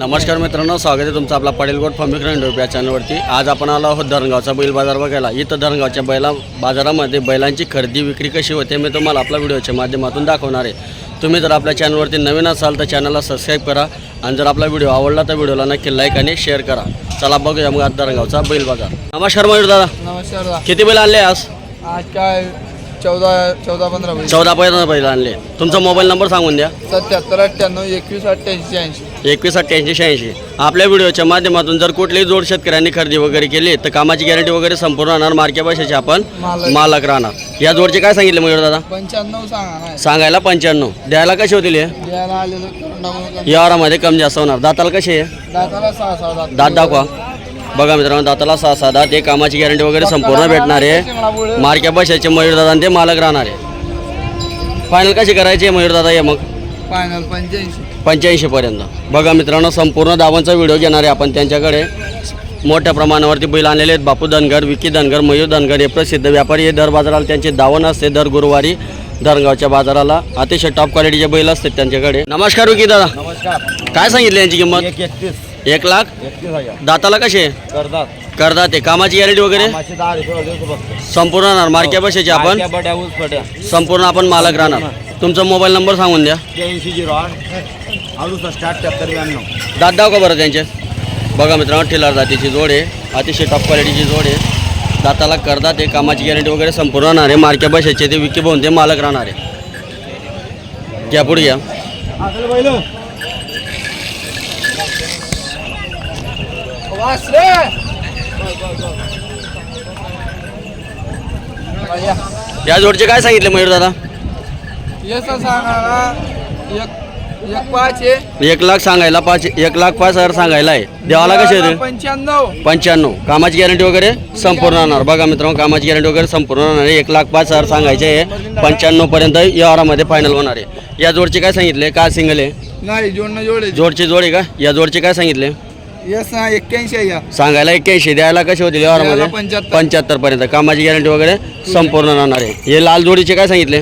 नमस्कार मित्रांनो स्वागत आहे तुमचं आपला पडेलगोट फॉर्मिक्रन या चॅनलवरती. आज आपण आलो आहोत धरणगावचा बैल बाजार बघायला. इथं धरणगावच्या बैला बाजारामध्ये बैलांची खरेदी विक्री कशी होते मी तुम्हाला आपल्या व्हिडिओच्या माध्यमातून दाखवणार आहे. तुम्ही जर आपल्या चॅनलवरती नवीन असाल तर चॅनलला सबस्क्राईब करा आणि जर आपला व्हिडिओ आवडला तर व्हिडिओला नक्की लाईक आणि शेअर करा. चला बघूया मग आज धरणगावचा बैल बाजार. नमस्कार मयूर दादा. नमस्कार. किती बैल आणले आज? आज काय चौदा चौदा पंधरा बैल. चौदा बैल आणले. तुमचा मोबाईल नंबर सांगून द्या. सत्याहत्तर अठ्ठ्याण्णव एकवीस अठ्ठ्याऐंशी ऐंशी एकवीस अठ्ठ्याऐंशी शहाऐंशी. आपल्या व्हिडिओच्या माध्यमातून जर कुठलीही जोड शेतकऱ्यांनी खरेदी वगैरे केली तर कामाची गॅरंटी वगैरे संपूर्ण राहणार. मार्के भाषेचे आपण मालक. मालक राहणार. या जोडचे काय सांगितले मयूर दादा? पंच्याण्णव सांगा सांगायला पंच्याण्णव. द्यायला कसे होतील हे? द्यायला आलेलं करून टाकून कमी. जास्त होणार. दाताला कसे आहे? दाताला सहा सहा दात दात दाखवा. बघा मित्रांनो दाताला सहा सहा दात हे कामाची गॅरंटी वगैरे संपूर्ण भेटणार आहे. मार्के भाषेचे मयूर दादा आणि ते मालक राहणार आहे. फायनल कशी करायची आहे मयूर दादा हे मग? फायनल पंच्याऐंशी. पंच्याऐंशी पर्यंत. बघा मित्रांनो संपूर्ण दावांचा व्हिडिओ घेणार आहे आपण त्यांच्याकडे. मोठ्या प्रमाणावरती बैल आणलेले आहेत. बापू धनगर विकी धनगर मयूर धनगर हे प्रसिद्ध व्यापारी हे दर बाजाराला त्यांचे दावण असते. दर गुरुवारी धरणगावच्या बाजाराला अतिशय टॉप क्वालिटीचे बैल असतात त्यांच्याकडे. नमस्कार विकी दादा. नमस्कार. काय सांगितले यांची किंमत? एक लाख? एकतीस हजार. दाताला कसे? करतात करतात ते कामाची गॅरंटी वगैरे? दहा रुपये संपूर्ण राहणार. मार्क्या बसायची आपण? ऊस संपूर्ण आपण मालक राहणार. तुमचा मोबाईल नंबर सांगून द्या. त्र्याऐंशी झिरो आठ. अडुसष्ट अठ्ठ्याहत्तर ब्याण्णव. दात दाव का बरं त्यांचे. बघा मित्रांनो ठिलार जातीची जोड आहे. अतिशय टॉप क्वालिटीची जोड आहे. दाताला करतात ते कामाची गॅरंटी वगैरे संपूर्ण राहणार आहे. मार्क्या बसायचे ते विकी भाऊन ते मालक राहणार आहे. घ्या पुढे घ्या. वासरे या जोडचे काय सांगितले मयूर दादा? यसं एक एक पाच आहे. एक लाख सांगायला पाच एक लाख पाच हजार सांगायला आहे. देवाला कसे पंच्याण्णव. पंच्याण्णव. कामाची गॅरंटी वगैरे संपूर्ण राहणार. बघा मित्रांनो कामाची गॅरंटी वगैरे संपूर्ण राहणार आहे. एक लाख पाच हजार सांगायचे आहे. पंच्याण्णव पर्यंत या वारामध्ये फायनल होणार आहे. या जोडचे काय सांगितले? का सिंगल आहे? नाही जोडणं जोडे जोडचे जोड आहे का? या जोडचे काय सांगितले? यस ना एक्क्याऐंशी आहे या. सांगायला एक्क्याऐंशी द्यायला कसे होतील या वारामध्ये द्यायला 75. पंच्याहत्तर पर्यंत. कामाची गॅरंटी वगैरे संपूर्ण राहणार आहे. हे लाल जोडीचे काय सांगितले?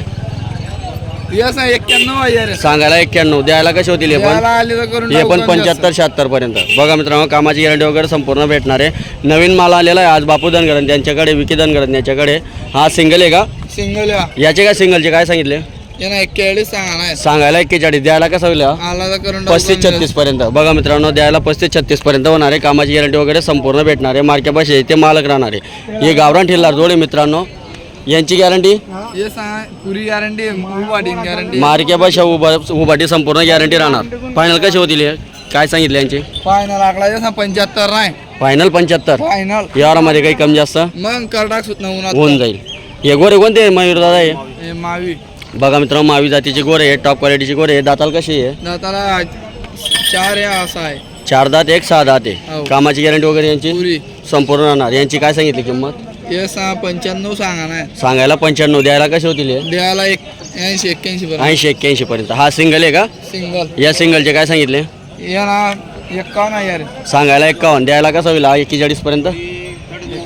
यस ना एक्क्याण्णव आहे यार. सांगायला एक्क्याण्णव. द्यायला कसे होतील हे पण? करून हे टाकू पण. पंच्याहत्तर शहात्तर पर्यंत. बघा मित्रांनो कामाची गॅरंटी वगैरे संपूर्ण भेटणार आहे. नवीन माल आलेला आहे आज बापू धनगरन. त्यांच्याकडे विकी धनगरन यांच्याकडे. हा सिंगल आहे का? सिंगल या याचे काय सिंगलचे काय सांगितले? यानं एक्केचाळीस सांगा नाही. सांगायला एक्केचाळीस द्यायला कसं होईल? आला तर पस्तीस कमी छत्तीस पर्यंत. बघा मित्रांनो द्यायला पस्तीस छत्तीस पर्यंत होणार आहे. कामाची गॅरंटी वगैरे संपूर्ण भेटणार आहे. मार्के पाशी ते मालक राहणार आहे. हे गावरान ठेलणार जोड मित्रांनो. यांची गॅरंटी. हे सांगा पुरी गॅरंटी वाढीन गॅरंटी मार्के भाषा उभा उभाटी संपूर्ण गॅरंटी राहणार. फायनल कशी होतील हे? काय सांगितले यांची? फायनल आकडा यस पंच्याहत्तर नाही. फायनल पंच्याहत्तर. फायनल या वारामध्ये काही कमी जास्त? मग करडाक सुटणं होऊन जाईल. हे गोरे कोणते मयूर दादा हे हे मावी. बघा मित्रांनो मावी जातीचे गोरे आहे टॉप क्वालिटीचे गोरे आहे दाताल कशी आहे? दाताला चार या असा आहे. चार दात एक सहा दात आहे. हो. कामाची गॅरंटी वगैरे यांची? पुरी. संपूर्ण राहणार. यांची काय सांगितली किंमत? हे पंच्याण्णव सांगा सांगायला पंच्याण्णव द्यायला कसे होतील हे? द्यायला एक ऐंशी एक्क्याऐंशी पर्यंत. ऐंशी एक्क्याऐंशी पर्यंत. हा सिंगल आहे का? सिंगल या सिंगलचे काय सांगितले? या ना एक्कावन्न यार. सांगायला एक्कावन्न द्यायला कसं होईल? हा एक्केचाळीस पर्यंत?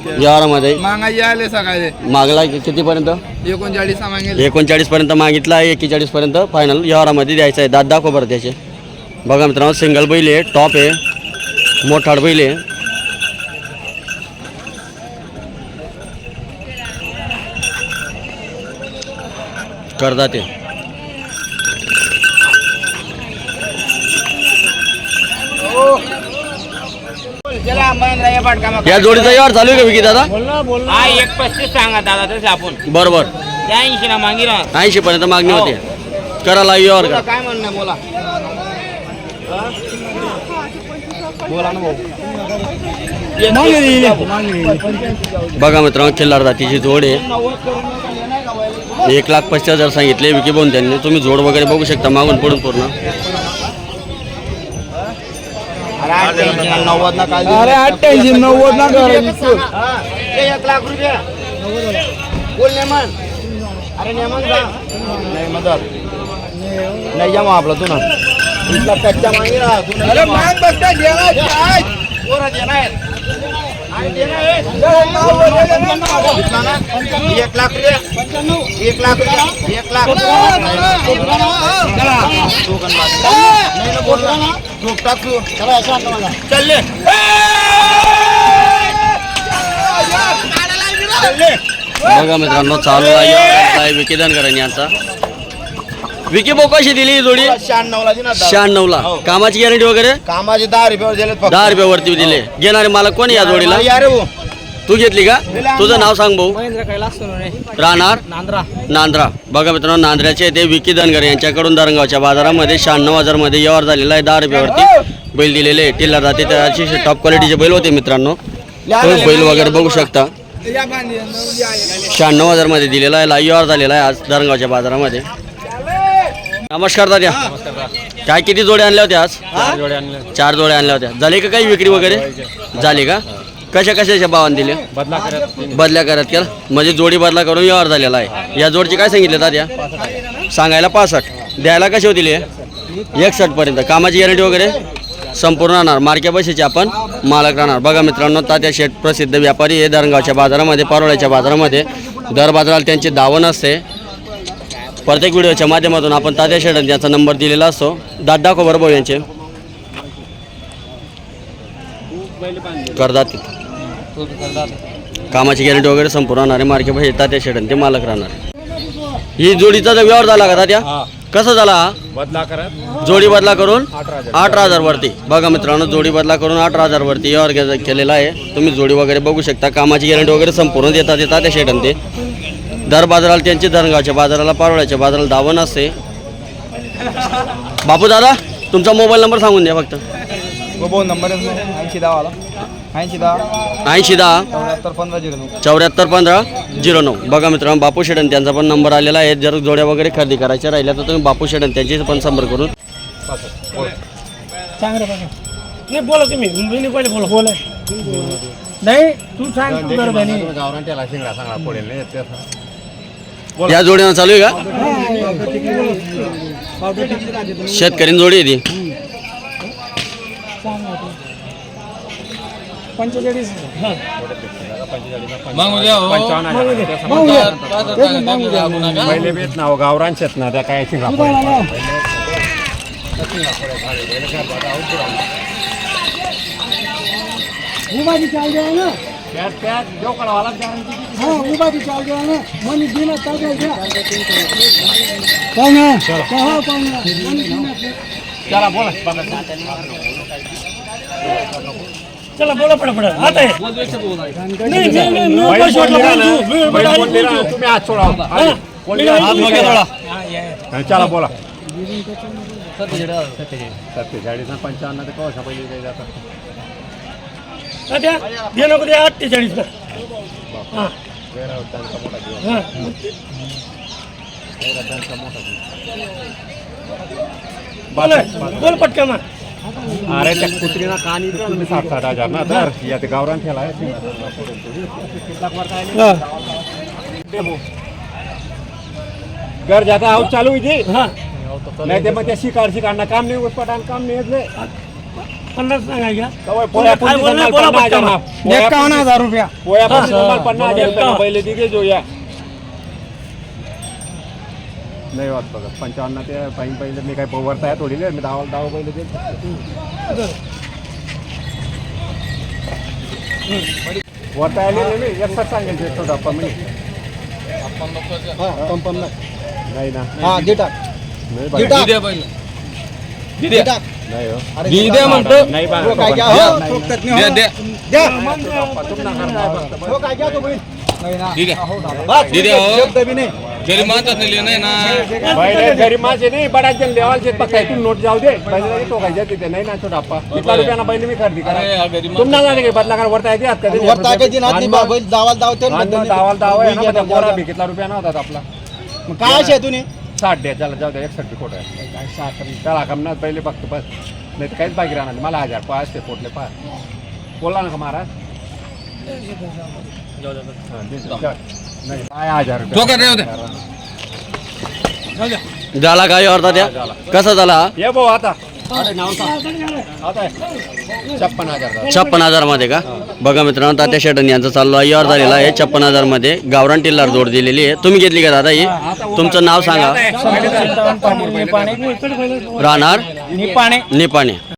या वारामध्ये? मागाई आले सकाळी. मागला कितीपर्यंत? एकोणचाळीस मागेल एकोणचाळीस पर्यंत मागितला आहे एक्केचाळीस पर्यंत फायनल या वारामध्ये द्यायचं आहे. दात दाखव बरं त्याचे. बघा मित्रांनो सिंगल बैल आहे टॉप आहे मोठाड बैल आहे. करतात ते या जोडीचा व्यवहार चालू आहे का विकी दादा? हा एक पस्तीस सांगा दादा तसे आपण. बरोबर. त्या ऐंशी ना मागी ना ऐंशी पर्यंत मागणी होते. करा लाईव्ह व्यवहार तुला का काय म्हणणं बोला. बघा मित्रांनो खिल्लार जातीची जोड आहे. एक लाख पस्तीस हजार सांगितले विकी बोन त्यांनी. तुम्ही जोड वगैरे बघू शकता मागून पडून पूर्ण. अरे अठ्ठ्याऐंशी ना नव्वद ना काल अरे अठ्ठ्याऐंशी नव्वद ना हा, ते एक लाख रुपये बोल नेमन अरे नेमन जा नाही मदत नाही जमा आपला तू ना इथला कच्चा मागे राहा तू नाही अरे जमा. मान बघता गेला एक लाख रुपये एक लाख रुपये एक लाख नाही ना तू चालले बघा मित्रांनो चालू आहे. आहे विकी धनगरांनी यांचा. विकी भाऊ कशी दिली ही जोडी? शहाण्णव ला दिना शहाण्णव ला हो. कामाची गॅरंटी वगैरे? कामाचे दहा रुपयावर फक्त. दहा रुपयावरती दिले. घेणारे मला कोण या जोडीला? भाऊ. तू घेतली का? तुझं नाव सांग भाऊ. महेंद्र कैलास सोनवणे राहणार? नांद्रा. नांद्रा. बघा मित्रांनो नांद्र्याचे ते विकी धनगर यांच्याकडून दरंगावच्या बाजारामध्ये शहाण्णव हजारमध्ये व्यवहार झालेला आहे. दहा रुपयावरती बैल दिलेले आहे टिल्लर जाते त्याची टॉप क्वालिटीचे बैल होते मित्रांनो. तुम्ही बैल वगैरे बघू शकता. शहाण्णव हजारमध्ये दिलेला आहे. लाईव्ह व्यवहार झालेला आहे आज दरंगावच्या बाजारामध्ये. नमस्कार दादा. काय किती जोड्या आणल्या होत्या आज? चार जोड्या आणल्या होत्या. झाली का काही विक्री वगैरे? झाली का? कशा कशाच्या भावाने दिले बदला करत बदल्या करत केला? म्हणजे जोडी बदला करून व्यवहार झालेला आहे. या जोडची काय सांगितले दाद्या सांगायला पासष्ट. द्यायला कशी होतील हे एकसष्ट पर्यंत. कामाची गॅरंटी वगैरे संपूर्ण राहणार. मार्क्या पैशाचे आपण मालक राहणार. बघा मित्रांनो तात्या शेठ प्रसिद्ध व्यापारी आहे. दरंगावच्या बाजारामध्ये पारोळ्याच्या बाजारामध्ये. दर बाजाराला त्यांची दावण असते. प्रत्येक व्हिडिओच्या माध्यमातून आपण तात्या शेठ यांचा नंबर दिलेला असतो. दाद दाखव बरोबर यांचे. करदात कामाची गॅरंटी वगैरे संपूर्ण राहणार मार्के भाई तात्या शेडन ते मालक राहणार ही जोडीचा जर व्यवहार झाला का तात्या? कसा झाला बदला करत. जोडी बदला करून? अठरा हजार. वरती. बघा मित्रांनो जोडी बदला करून अठरा हजार वरती व्यवहार केलेला आहे. तुम्ही जोडी वगैरे बघू शकता. कामाची गॅरंटी वगैरे संपूर्ण देतात ते तात्या शेडन ते. दर बाजाराला त्यांचे धरणगावच्या बाजाराला पारोळ्याच्या बाजाराला दावण असते. बापू दादा तुमचा मोबाईल नंबर सांगून द्या फक्त. भाऊ नंबर ऐंशी दहा वाला. ऐंशी दहा. ऐंशी दहा. चौऱ्याहत्तर पंधरा झिरो नऊ. चौऱ्याहत्तर पंधरा झिरो नऊ. बघा मित्रांनो बापू शेडन त्यांचा पण नंबर आलेला आहे. जर जोड्या वगैरे खरेदी करायच्या राहिल्या तर तुम्ही बापू शेडन त्यांची पण संपर्क करून. नाही बोला तुम्ही. पहिले बोला. बोला. नाही तू सांग. गावरान त्याला शिंगडा पडेल त्याचा. या जोडीनं चालू आहे का? शेतकरी जोडी आहे ती. पंचेचाळीस पहिले बेत नाव गावरान शेत ना त्या काय शिंगडा हा। उभारी चाल द्या ना। मनी दिना चाल द्या पाहुणा हा? पाहुणा मनी दिना चला बोला। चला बोला पडा पडा आता नाही मी मी मी. मी-. तुम्ही हा. मागे चला बोला। सत्तेचाळीस ना पंचावन्न ते कवसा पहिले काही जातात द्या दे नको द्या अठ्ठेचाळीस ना हा. हा. बोल बोल पटकन ना. अरे त्या कुत्रीना कान तुम्ही साठ साठ हजार ना तर या ते गावरान ठेला घर जाता आऊट चालू इथे नाही ते मग त्या शिकार शिकारणं काम नाही उसपटान काम नाही येत पन्नास सांगायच्या पोया काय बोलणार? बोला हजार पटकन. एकावन्न रुपया पोया पुंजी. संभाल पन्नास हजार रुपये एकावन्न. पहिले तिघे जोया नाही होत बघा पंचावन्न ते पाहिजे पहिले मी काही पोवरता आहे थोडी मी दहा दहा पहिले ते वरता आले नाही मी एकसाथ सांगेल ते तो डप्पा मी नाही ना हा दे टाक नाही दे बघा. टाक दे टाक नाही हो. अरे दे म्हणतो. नाही. हो, काय घ्या हो नाही, हो. द्या काय बघता. हो काय घ्या तो बैल नाही ना. हो, दादा. बस, शब्द बी नाही. पहिले घरी माझे नाही. बडाच जण लेवालचे बघताय तू नोट जाऊ दे. पहिले लगे टोकायचे तिथे. नाही ना तो डाप्पा. किती रुपयाना पहिले मी खरेदी करा. तुम ना जाणे बदला कर वरता येते हात कधी वर टाकायची ना ती बा- बैल दावाल दावते ना, दावाल बदलून दावा आहे ना त्या बोरा घ्या. बी कितला रुपया नव्हता आपला. मग काय असे तुम्ही साठ द्या त्याला जाऊ द्या एकसठ खोट आहे. त्याला कमनात पहिले बघतो बस. नाही तर काहीच बाकी राहणार नाही. मला हजार पाच ते पोटले पाच बोलला ना का महाराज. हा, दे, चल. नाही काय हजार रुपये झाला काय अर्धा त्या? कसा झाला हा? ये भाऊ आता. आता छप्पन हजार झाला. छप्पन हजारमध्ये का? बघा मित्रांनो तात्या शेटन यांचा चालू आहे. यावर झालेला आहे छप्पन हजारमध्ये गावरान टिल्लार जोड दिलेली आहे. तुम्ही घेतली का दादा ही? तुमचं नाव सांगा. राहणार? निपाणे. निपाणे.